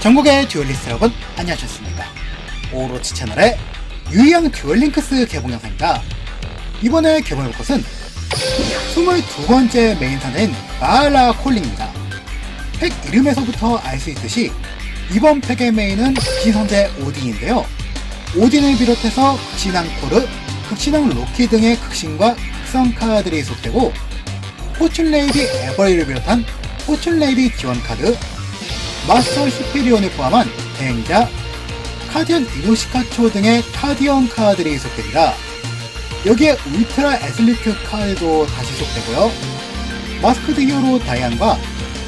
전국의 듀얼리스트 여러분 안녕하셨습니까? 오로치 채널의 유희양 듀얼링크스 개봉 영상입니다. 이번에 개봉해볼 것은 22번째 메인 사는 마알라 콜링입니다. 팩 이름에서부터 알 수 있듯이 이번 팩의 메인은 극신성제 오딘인데요. 오딘을 비롯해서 극신왕 코르, 극신왕 로키 등의 극신과 극성 카드들이 속되고 포춘레이디 에버리를 비롯한 포춘레이디 지원 카드, 마스터 히페리온을 포함한 대행자, 카디언 이노시카초 등의 카디언 카드들이 속됩니다. 여기에 울트라 애슬리트 카드도 다시 속되고요. 마스크드 히어로 다이안과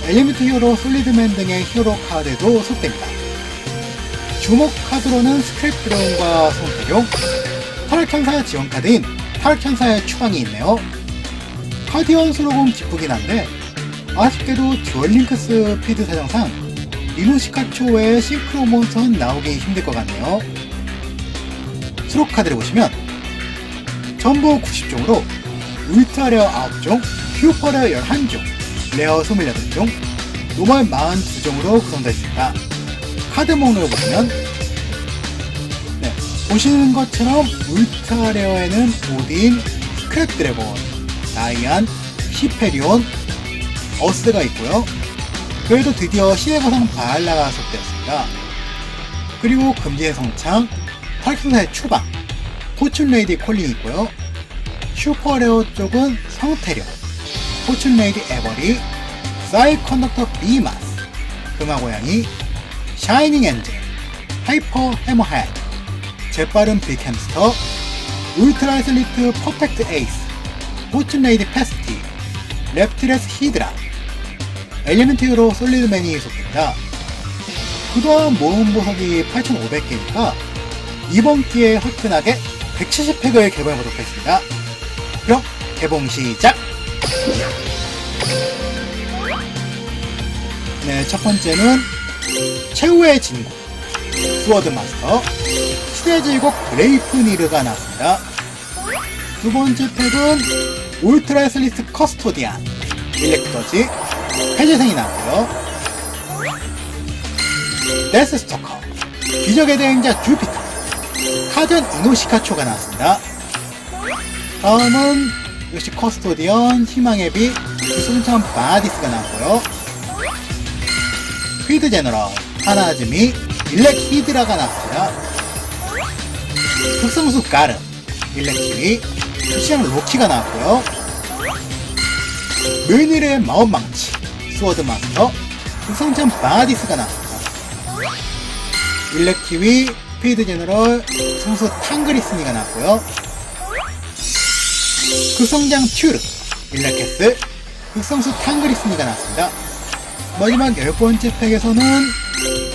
엘리미트 히어로 솔리드맨 등의 히어로 카드도 속됩니다. 주목 카드로는 스크랩 드론과 송태룡, 타락천사의 지원 카드인 타락천사의 추방이 있네요. 카디언 수로공 기쁘긴 한데 아쉽게도 듀얼링크스 피드 사정상 이노시카초 외에 싱크로 몬스터는 나오기 힘들 것 같네요. 수록 카드를 보시면 전부 90종으로 울트라 레어 9종, 슈퍼 레어 11종, 레어 28종, 노멀 42종으로 구성되어 있습니다. 카드 목록을 보시면 네, 보시는 것처럼 울트라 레어에는 오딘, 스크랩 드래곤, 다이안, 히페리온, 어스가 있고요. 그래도 드디어 거상 바알라가 속되었습니다. 그리고 금지의 성창, 탈승사의 추방, 포춘레이디 콜링이 있고요. 슈퍼레오 쪽은 성태령, 포춘레이디 에버리, 사이컨덕터 비마스, 금화고양이, 샤이닝 엔젤, 하이퍼 해머헤드, 재빠른 빅햄스터, 울트라 슬리트 퍼펙트 에이스, 포춘레이디 패스티, 랩티레스 히드라, 엘리멘트 히어로 솔리드맨이 속됩니다. 그동안 모은 보석이 8,500개니까 이번 기회에 화끈하게 170팩을 개봉해보도록 하겠습니다. 그럼 개봉 시작! 네, 첫 번째는 최후의 진국 스워드 마스터 시대 제국 브레이프 니르가 나왔습니다. 두 번째 팩은 울트라 슬리트 커스토디안 일렉트러지 해제생이 나왔고요. 데스 스토커 기적의 대행자 주피터 카전 이노시카초가 나왔습니다. 다음은 역시 커스토디언 희망의 빛 구승천 바디스가 나왔고요. 휘드 제너럴 하나즈미 일렉 히드라가 나왔습니다. 극성수 가르 일렉 키위 시장 로키가 나왔고요. 르닐의 마법망치 스워드 마스터 극성천 바디스가 나왔습니다. 일렉 키위 피드 제너럴 성수 탕그리스니가 나왔고요. 극성장 튜르 일렉캐스 극성수 탕그리스니가 나왔습니다. 마지막 열 번째 팩에서는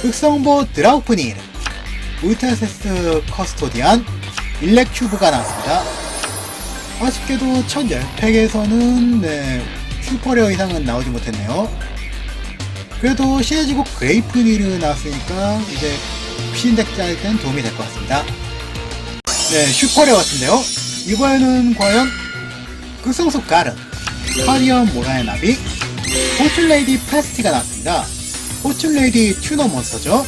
극성보 드라우프니르 울타세스 커스토디안 일렉 큐브가 나왔습니다. 아쉽게도 첫 10팩에서는 네, 슈퍼레어 이상은 나오지 못했네요. 그래도 시너지국 그레이프니르 나왔으니까 이제 신덱 짤 때는 도움이 될 것 같습니다. 네, 슈퍼레어 같은데요. 이번에는 과연 극성수 가르, 카리언 모라의 나비, 포춘레이디 페스티가 나왔습니다. 포춘레이디 튜너 몬스터죠.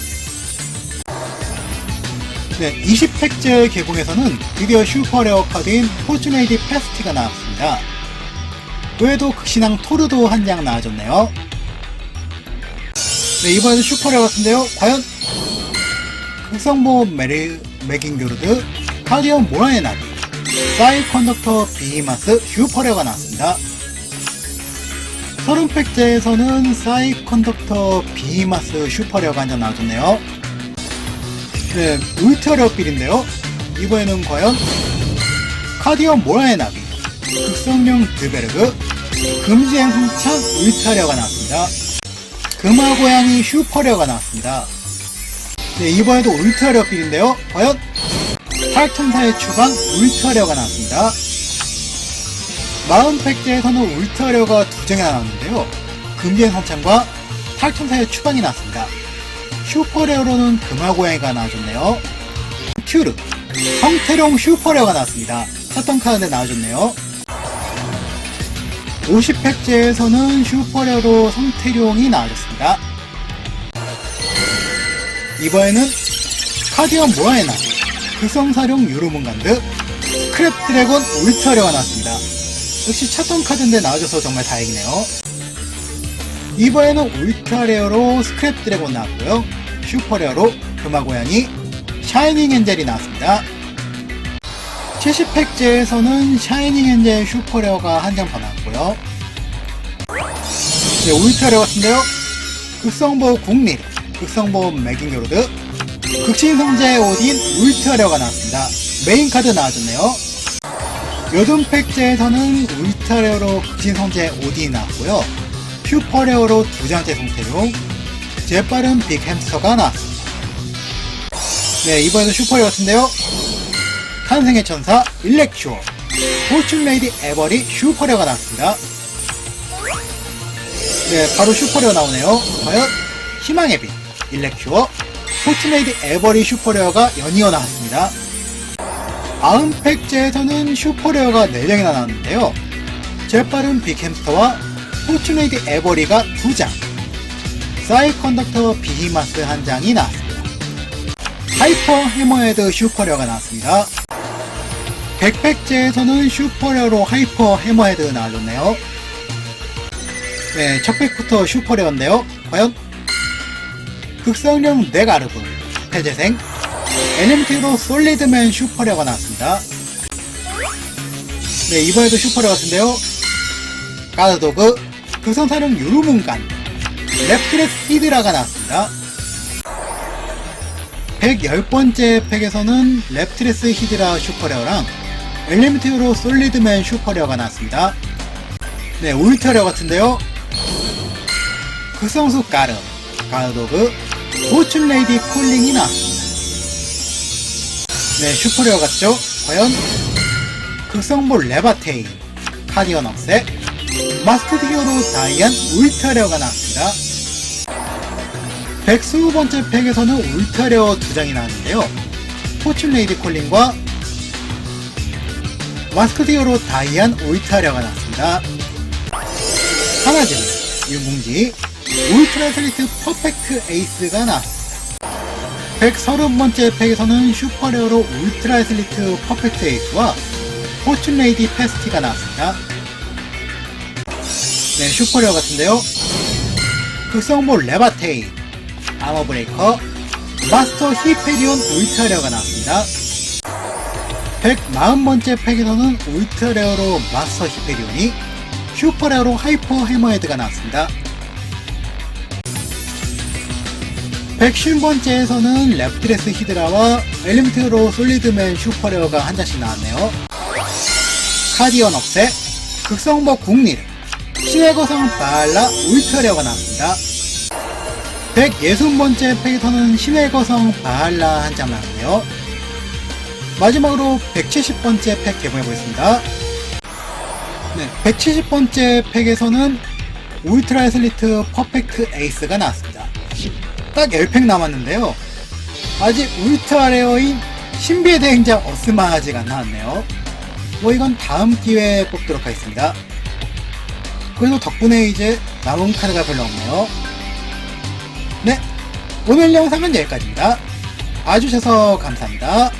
네, 20팩째 개봉에서는 드디어 슈퍼레어 카드인 포춘레이디 페스티가 나왔습니다. 그 외에도 극 신왕 토르도 한 장 나와줬네요. 네, 이번에는 슈퍼레어 같은데요. 과연 극성보 메리, 맥인교르드, 카디언 모라의 나비, 사이 컨덕터 비히마스 슈퍼레어가 나왔습니다. 30팩째에서는 사이 컨덕터 비히마스 슈퍼레어가 한 장 나와줬네요. 네, 울트라레어 빌인데요. 이번에는 과연 카디언 모라의 나비, 극성령 드베르그, 금지행 흥창 울트라레어가 나왔습니다. 금화 고양이 슈퍼레어가 나왔습니다. 네, 이번에도 울트라레어 빌인데요. 과연 탈천사의 추방 울트라레어가 나왔습니다. 40팩제에서는 울트라레어가 두 장이 나왔는데요. 금지행 선창과 탈천사의 추방이 나왔습니다. 슈퍼레어로는 금화고양이가 나와줬네요. 큐르, 성태룡 슈퍼레어가 나왔습니다. 샀던 카드 나와줬네요. 50팩제에서는 슈퍼레어로 성태룡이 나와줬습니다. 이번에는 카디언 모라에나 극성사룡 유루문간드 크랩 드래곤 울트라레어가 나왔습니다. 역시 찾던 카드인데 나와줘서 정말 다행이네요. 이번에는 울트라 레어로 스크랩 드래곤 나왔고요. 슈퍼 레어로 금화고양이 샤이닝 엔젤이 나왔습니다. 70팩제에서는 샤이닝 엔젤 슈퍼레어가 한 장 더 나왔고요. 네, 울트라레어 같은데요. 극성보 국리, 극성보 맥인교로드, 극신성제 오딘 울트라레어가 나왔습니다. 메인 카드 나와줬네요. 요즘 팩제에서는 울트라레어로 극신성제 오딘이 나왔고요. 슈퍼레어로 두 장째 성태룡, 재빠른 빅햄스터가 나왔습니다. 네, 이번에도 슈퍼레어 같은데요. 탄생의 천사 일렉슈어, 포춘레이디 에버리 슈퍼레어가 나왔습니다. 네, 바로 슈퍼레어 나오네요. 과연 희망의 빛, 일렉슈어, 포춘레이디 에버리 슈퍼레어가 연이어 나왔습니다. 아음팩제에서는 슈퍼레어가 4장이나 나왔는데요. 재빠른 빅햄스터와 포춘레이디 에버리가 2장, 사이컨덕터 비히마스 한 장이 나왔습니다. 하이퍼 해머헤드 슈퍼레어가 나왔습니다. 백팩제에서는 슈퍼레어로 하이퍼 해머헤드 나와줬네요. 네, 첫 팩부터 슈퍼레어인데요. 과연 극성령 네가르브, 폐재생, 엘리미티로 솔리드맨 슈퍼레어가 나왔습니다. 네, 이번에도 슈퍼레어 같은데요. 가드도그, 극성사령 유루문간, 랩트레스 히드라가 나왔습니다. 110번째 팩에서는 랩트레스 히드라 슈퍼레어랑 엘리미티로 솔리드맨 슈퍼레어가 나왔습니다. 네, 울트레어 같은데요. 극성수 가르, 가르도그, 포춘레이디 콜링이 나왔습니다. 네, 슈퍼레어 같죠? 과연 극성볼 레바테인, 카디언 억세, 마스터드 히어로 다이안 울트레어가 나왔습니다. 120번째 팩에서는 울트레어 두 장이 나왔는데요. 포춘레이디 콜링과 마스크드 히어로 다이안 울트레어가 나왔습니다. 하나지는 윤궁지 울트라 슬리트 퍼펙트 에이스가 나왔습니다. 130번째 팩에서는 슈퍼레어로 울트라 슬리트 퍼펙트 에이스와 포춘레이디 페스티가 나왔습니다. 네, 슈퍼레어 같은데요. 극성볼 레바테인, 아머 브레이커, 마스터 히페리온 울트라레어가 나왔습니다. 140번째 팩에서는 울트라레어로 마스터 히페리온이 슈퍼레어로 하이퍼 해머헤드가 나왔습니다. 150번째에서는 랩드레스 히드라와 엘리미트로 솔리드맨 슈퍼레어가 한 장씩 나왔네요. 카디언 억세, 극성버 국리르, 신의 거성 바알라 울트라레어가 나왔습니다. 160번째 팩에서는 신의 거성 바알라 한 장 나왔네요. 마지막으로 170번째 팩 개봉해 보겠습니다. 네, 170번째 팩에서는 울트라 애슬리트 퍼펙트 에이스가 나왔습니다. 딱 10팩 남았는데요. 아직 울트라 레어인 신비의 대행자 어스마아지가 안 나왔네요. 뭐 이건 다음 기회에 뽑도록 하겠습니다. 그래도 덕분에 이제 남은 카드가 별로 없네요. 네, 오늘 영상은 여기까지입니다. 봐주셔서 감사합니다.